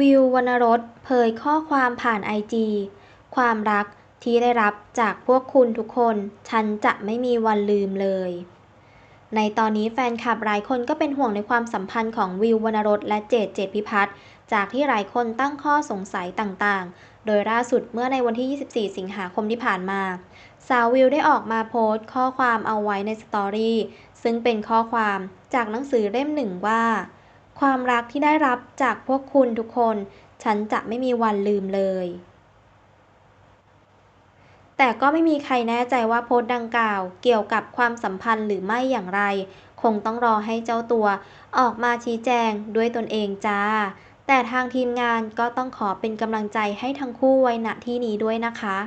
วิว วรรณรส เผยข้อความผ่านไอจี ความรักที่ได้รับจากพวกคุณทุกคน ฉันจะไม่มีวันลืมเลย ในตอนนี้แฟนคลับหลายคนก็เป็นห่วงในความสัมพันธ์ของวิววรรณรสและเจดเจดพิพัฒน์จากที่หลายคนตั้งข้อสงสัยต่างๆ โดยล่าสุดเมื่อในวันที่ 24 สิงหาคมที่ผ่านมา สาววิวได้ออกมาโพสต์ข้อความเอาไว้ในสตอรี่ซึ่งเป็นข้อความจากหนังสือเล่มหนึ่งว่า ความรักที่ได้รับจากพวกคุณทุกคน ฉันจะไม่มีวันลืมเลย แต่ก็ไม่มีใครแน่ใจว่าโพสต์ดังกล่าว เกี่ยวกับความสัมพันธ์หรือไม่อย่างไร คงต้องรอให้เจ้าตัว ออกมาชี้แจงด้วยตนเองจ้า แต่ทางทีมงานก็ต้องขอเป็นกำลังใจให้ทั้งคู่ไว้ณที่นี้ด้วยนะคะ